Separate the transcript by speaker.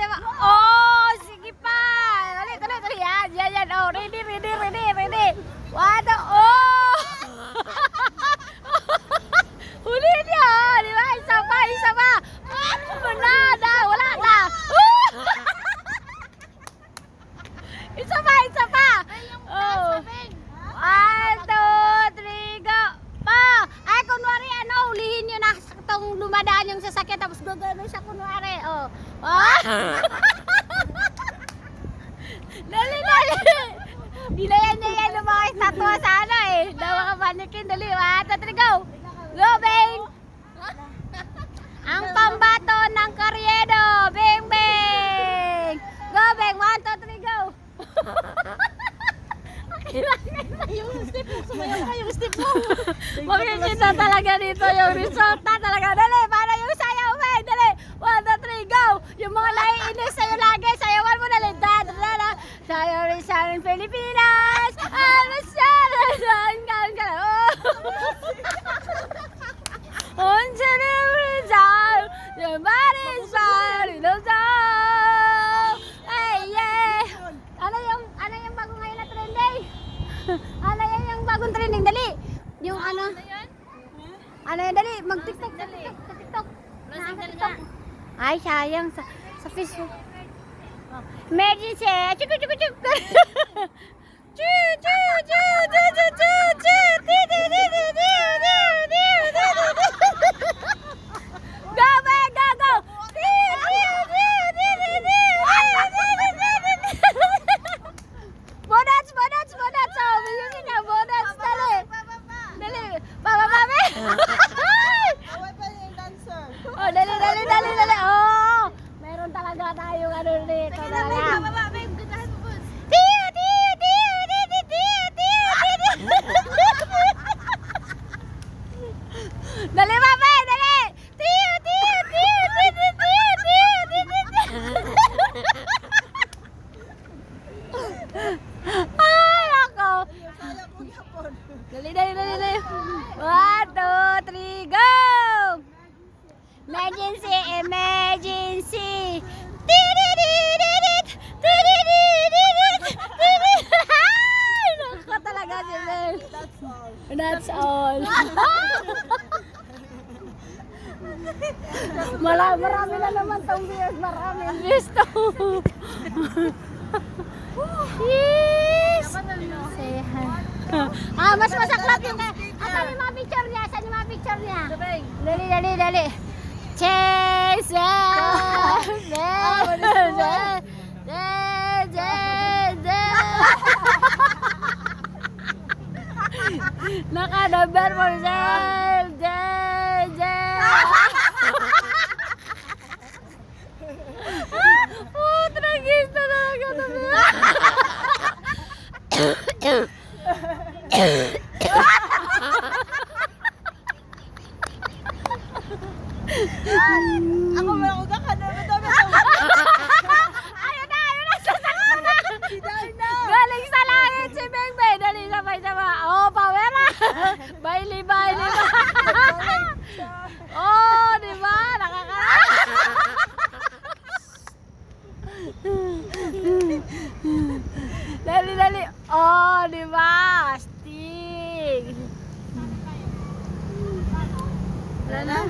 Speaker 1: yan. Oh, sige pa. Dali, dali, dali. Yan, yan, yan. Oh, ready, ready, ready, ready. Two, oh. Huli niya, di ba? Isa pa, isa pa. Wala na. isa pa, isa pa. Oh. One. Pa! Ay, kunwari, ano, ulihin nyo na itong lumadaan yung sasakyan tapos gagano siya kunwari. Oh. dali, dali. Di na yan, yan, yan, lumakay tatwa sa ano eh. Daw mga manikin, dali. One, two, three, go. Go, Bing! Ang pambato ng karyedo. Bing, bing! Go, Bing! One, two, three, go!
Speaker 2: Yung step mo, sumayaw ka yung step mo.
Speaker 1: Makikita talaga dito yung resulta talaga. Dali, para ano yan yung bagong trending? Dali. Yung ano? Ano yan? Dali. Mag-tiktok. Sa tiktok. Sa tiktok.
Speaker 2: Lasing ka
Speaker 1: TikTok. Ay, sayang. Sa, sa Facebook. Emergency. Chuku, chuku, chuku. Chu, chu, Dali, dali, dali, dali. One, two, three, go! Emergency, emergency! Naka talaga si Mel.
Speaker 2: That's all.
Speaker 1: That's all. Mala, marami na naman tong views. Marami views to. yes! Say hi. Ah, mas masaklap yung... Asan yung mga picture niya? Asan yung mga picture niya? Dali, dali, dali. Chase! Naka-number for sale! Jay! Jay!
Speaker 2: Ako ba ako
Speaker 1: na.